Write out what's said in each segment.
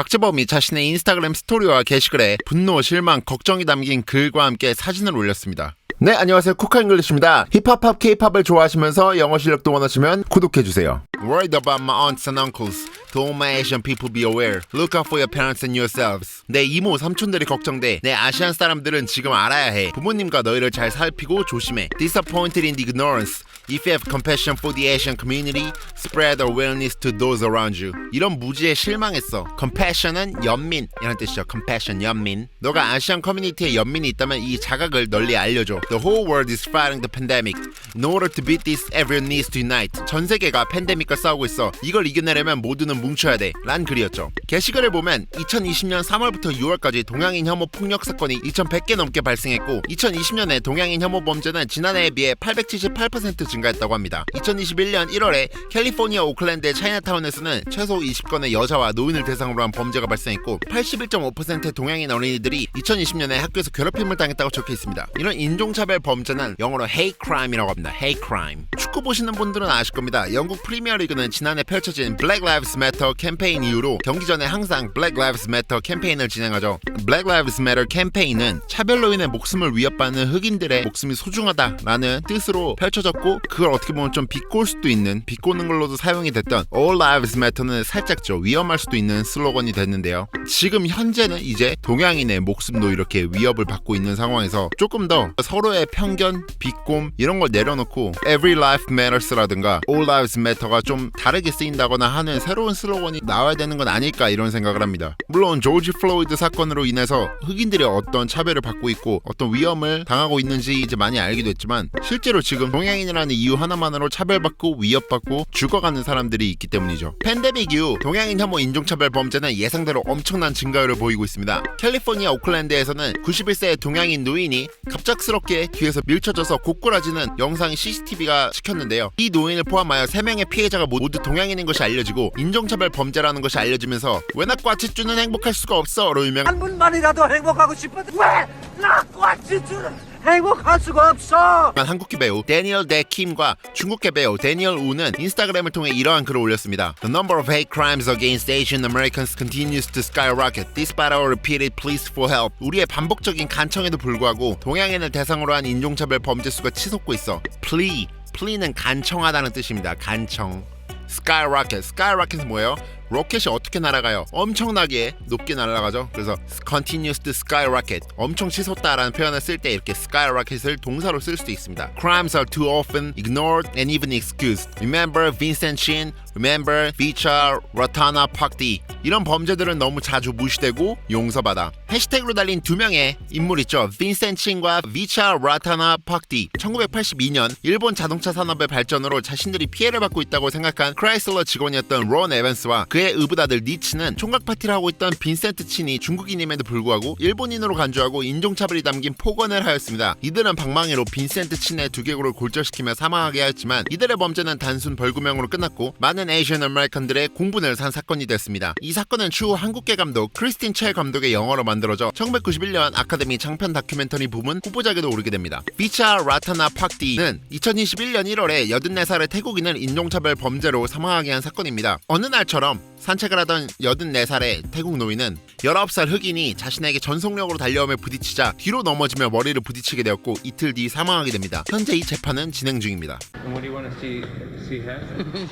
박재범이 자신의 인스타그램 스토리와 게시글에 분노, 실망, 걱정이 담긴 글과 함께 사진을 올렸습니다. 네, 안녕하세요. 쿠카 잉글리시입니다. 힙합, 케이팝을 좋아하시면서 영어 실력도 원하시면 구독해주세요. Worried about my aunts and uncles. To all my Asian people be aware. Look out for your parents and yourselves. 내 이모, 삼촌들이 걱정돼. 내 아시안 사람들은 지금 알아야 해. 부모님과 너희를 잘 살피고 조심해. Disappointed in the ignorance. If you have compassion for the Asian community, spread awareness to those around you. 이런 무지에 실망했어. Compassion은 연민 이란 뜻이죠. Compassion 연민. 너가 아시안 커뮤니티에 연민이 있다면 이 자각을 널리 알려줘. The whole world is fighting the pandemic. In order to beat this, everyone needs to unite. 전 세계가 팬데믹과 싸우고 있어. 이걸 이겨내려면 모두는 뭉쳐야 돼. 란 글이었죠. 게시글을 보면 2020년 3월부터 6월까지 동양인 혐오 폭력 사건이 2,100개 넘게 발생했고 2020년에 동양인 혐오 범죄는 지난해에 비해 878% 증가했다고 합니다. 2021년 1월에 캘리포니아 오클랜드의 차이나타운에서는 최소 20건의 여자와 노인을 대상으로 한 범죄가 발생했고 81.5%의 동양인 어린이들이 2020년에 학교에서 괴롭힘을 당했다고 적혀 있습니다. 이런 인종차별 범죄는 영어로 hate crime이라고 합니다. hate crime. 축구 보시는 분들은 아실 겁니다. 영국 프리미어리그는 지난해 펼쳐진 Black Lives Matter 캠페인 이후로 경기 전에 항상 Black Lives Matter 캠페인을 진행하죠. Black Lives Matter 캠페인은 차별로 인해 목숨을 위협받는 흑인들의 목숨이 소중하다라는 뜻으로 펼쳐졌고 그걸 어떻게 보면 좀 비꼴 수도 있는 비꼬는 걸로도 사용이 됐던 All Lives Matter는 살짝 좀 위험할 수도 있는 슬로건이 됐는데요. 지금 현재는 이제 동양인의 목숨도 이렇게 위협을 받고 있는 상황에서 조금 더 서로의 편견, 비꼼 이런 걸 내려놓고 Every Life Matters라든가 All Lives Matter가 좀 다르게 쓰인다거나 하는 새로운 슬로건이 나와야 되는 건 아닐까 이런 생각을 합니다. 물론 조지 플로이드 사건으로 인해서 흑인들이 어떤 차별을 받고 있고 어떤 위험을 당하고 있는지 이제 많이 알게 됐지만 실제로 지금 동양인이라는 이유 하나만으로 차별받고 위협받고 죽어가는 사람들이 있기 때문이죠. 팬데믹 이후 동양인 혐오 인종차별 범죄는 예상대로 엄청난 증가율을 보이고 있습니다. 캘리포니아 오클랜드에서는 91세의 동양인 노인이 갑작스럽게 뒤에서 밀쳐져서 고꾸라지는 영상 CCTV가 찍혔는데요. 이 노인을 포함하여 3명의 피해자가 모두 동양인인 것이 알려지고 인종차별 범죄라는 것이 알려지면서 왜 낙과치주는 행복할 수가 없어로 유명 한 분만이라도 행복하고 싶은데 왜나 꽈치주는 행복할 수가 없어 한국계 배우 데니얼 데 킴과 중국계 배우 데니얼 우는 인스타그램을 통해 이러한 글을 올렸습니다. The number of hate crimes against Asian Americans continues to skyrocket despite our repeated pleas for help. 우리의 반복적인 간청에도 불구하고 동양인을 대상으로 한 인종차별 범죄 수가 치솟고 있어. plea, plea는 간청하다는 뜻입니다. 간청. skyrocket, skyrocket은 뭐예요? 로켓이 어떻게 날아가요? 엄청나게 높게 날아가죠. 그래서 continues to skyrocket, 엄청 치솟다라는 표현을 쓸 때 이렇게 skyrocket을 동사로 쓸 수도 있습니다. Crimes are too often ignored and even excused. Remember Vincent Chin, remember Vicha Ratana Pakdi. 이런 범죄들은 너무 자주 무시되고 용서받아. 해시태그로 달린 두 명의 인물 있죠. 빈센 칭과 비차 라타나 팍디. 1982년 일본 자동차 산업의 발전으로 자신들이 피해를 받고 있다고 생각한 크라이슬러 직원이었던 론 에반스와 그의 의붓아들 니치는 총각 파티를 하고 있던 빈센트 친이 중국인임에도 불구하고 일본인으로 간주하고 인종차별이 담긴 폭언을 하였습니다. 이들은 방망이로 빈센트 친의 두개골을 골절시키며 사망하게 하였지만 이들의 범죄는 단순 벌금형으로 끝났고 많은 에이션 아메리칸들의 공분을 산 사건이 됐습니다. 이 사건은 추후 한국계 감독 크리스틴 첼 감독의 영화로 만들어져 1991년 아카데미 장편 다큐멘터리 부문 후보작에도 오르게 됩니다. 비차 라타나 팍디는 2021년 1월에 84살의 태국인을 인종차별 범죄로 사망하게 한 사건입니다. 어느 날처럼 산책을 하던 84살의 태국 노인은 19살 흑인이 자신에게 전속력으로 달려오며 부딪히자 뒤로 넘어지며 머리를 부딪히게 되었고 이틀 뒤 사망하게 됩니다. 현재 이 재판은 진행 중입니다. And what do you want to see see happen?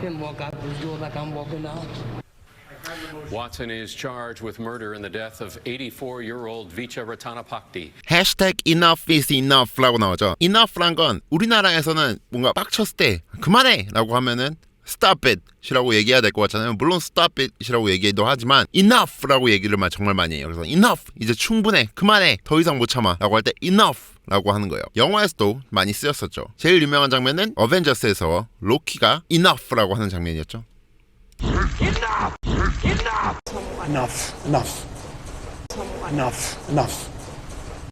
Can walk out this door like I'm walking out. Watson is charged with murder in the death of 84-year-old Vicha Ratanapakdi. 해시태그 enough is enough라고 나오죠. enough란 건 우리나라에서는 뭔가 빡쳤을 때 그만해 라고 하면은 stop it 이라고 얘기해야 될 것 같잖아요. 물론 stop it 이라고 얘기도 하지만 enough라고 얘기를 마- 정말 많이 해요. 그래서 enough 이제 충분해 그만해 더 이상 못 참아 라고 할 때 enough 라고 하는 거예요. 영화에서도 많이 쓰였었죠. 제일 유명한 장면은 어벤져스에서 로키가 enough라고 하는 장면이었죠. Enough, enough. Enough, enough.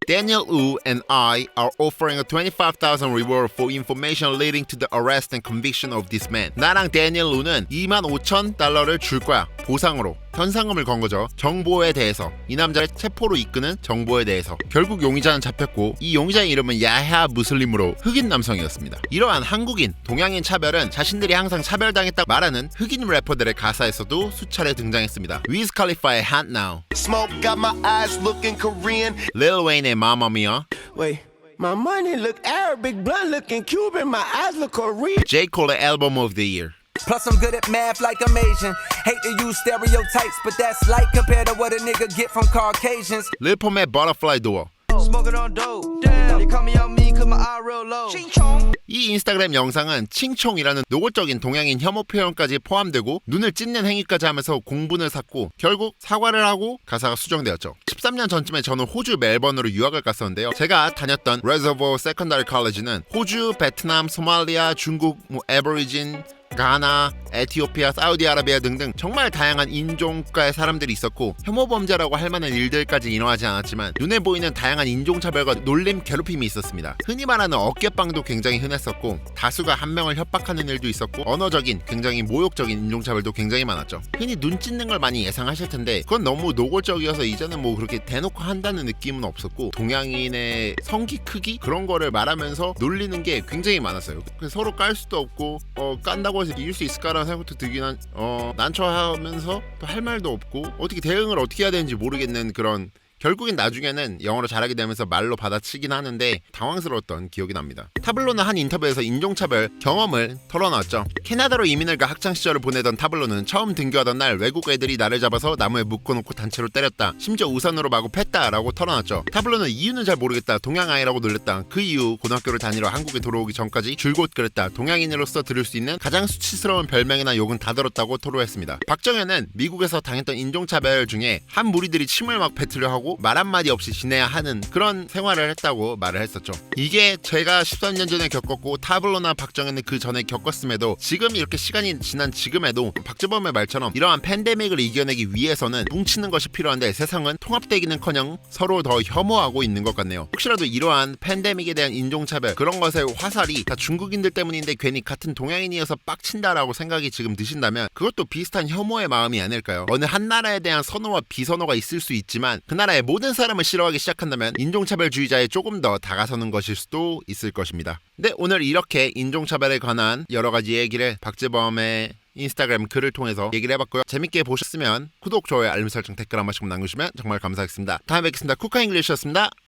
Daniel Wu and I are offering a 25,000 reward for information leading to the arrest and conviction of this man. 나랑 데니엘 우는 2만 5천 달러를 줄 거야. 보상으로. 현상금을 건 거죠. 정보에 대해서 이 남자를 체포로 이끄는 정보에 대해서 결국 용의자는 잡혔고 이 용의자의 이름은 야하 무슬림으로 흑인 남성이었습니다. 이러한 한국인 동양인 차별은 자신들이 항상 차별당했다 말하는 흑인 래퍼들의 가사에서도 수차례 등장했습니다. 위즈 칼리파의 Hot Now, Smoke got my eyes looking Korean. Lil Wayne의 Mamma Mia, Wait, my money look Arabic, blunt looking Cuban, my eyes look Korean. J. Cole의 Album of the Year. Plus, I'm good at math like I'm Asian. Hate to use stereotypes, but that's light compared to what a nigga get from Caucasians. 릴폼의 Butterfly Door. Smoking on dope. Damn. They call me on me cause my eye real low. Ching chong. 이 인스타그램 영상은 칭총이라는 노골적인 동양인 혐오 표현까지 포함되고 눈을 찢는 행위까지 하면서 공분을 샀고 결국 사과를 하고 가사가 수정되었죠. 13년 전쯤에 저는 호주 멜번으로 유학을 갔었는데요. 제가 다녔던 Reservoir Secondary College는 호주, 베트남, 소말리아, 중국, 뭐 에버리진 가나, 에티오피아, 사우디아라비아 등등 정말 다양한 인종가의 사람들이 있었고 혐오 범죄라고 할 만한 일들까지 일어나지 않았지만 눈에 보이는 다양한 인종차별과 놀림, 괴롭힘이 있었습니다. 흔히 말하는 어깨빵도 굉장히 흔했었고 다수가 한 명을 협박하는 일도 있었고 언어적인 굉장히 모욕적인 인종차별도 굉장히 많았죠. 흔히 눈 찢는 걸 많이 예상하실 텐데 그건 너무 노골적이어서 이제는 뭐 그렇게 대놓고 한다는 느낌은 없었고 동양인의 성기 크기 그런 거를 말하면서 놀리는 게 굉장히 많았어요. 서로 깔 수도 없고 어 깐다고 해서 이길 수 있을까라 는 생각도 들긴 한 어 난처하면서 또 할 말도 없고 어떻게 대응을 어떻게 해야 되는지 모르겠는 그런 결국엔 나중에는 영어로 잘하게 되면서 말로 받아치긴 하는데 당황스러웠던 기억이 납니다. 타블로는 한 인터뷰에서 인종차별 경험을 털어놨죠. 캐나다로 이민을 가 학창 시절을 보내던 타블로는 처음 등교하던 날 외국 애들이 나를 잡아서 나무에 묶어놓고 단체로 때렸다. 심지어 우산으로 마구 팼다라고 털어놨죠. 타블로는 이유는 잘 모르겠다. 동양 아이라고 놀렸다. 그 이후 고등학교를 다니러 한국에 돌아오기 전까지 줄곧 그랬다. 동양인으로서 들을 수 있는 가장 수치스러운 별명이나 욕은 다 들었다고 토로했습니다. 박정현은 미국에서 당했던 인종차별 중에 한 무리들이 침을 막 뱉으려 하고 말 한마디 없이 지내야 하는 그런 생활을 했다고 말을 했었죠. 이게 제가 13년 전에 겪었고 타블로나 박정현은 그 전에 겪었음에도 지금 이렇게 시간이 지난 지금에도 박재범의 말처럼 이러한 팬데믹을 이겨내기 위해서는 뭉치는 것이 필요한데 세상은 통합되기는커녕 서로 더 혐오하고 있는 것 같네요. 혹시라도 이러한 팬데믹에 대한 인종차별 그런 것의 화살이 다 중국인들 때문인데 괜히 같은 동양인이어서 빡친다라고 생각이 지금 드신다면 그것도 비슷한 혐오의 마음이 아닐까요? 어느 한 나라에 대한 선호와 비선호가 있을 수 있지만 그 나라의 모든 사람을 싫어하기 시작한다면 인종차별주의자에 조금 더 다가서는 것일 수도 있을 것입니다. 네, 오늘 이렇게 인종차별에 관한 여러 가지 얘기를 박재범의 인스타그램 글을 통해서 얘기를 해봤고요. 재밌게 보셨으면 구독, 좋아요, 알림 설정, 댓글 한 번씩 남겨주시면 정말 감사하겠습니다. 다음에 뵙겠습니다. 쿠카 잉글리시였습니다.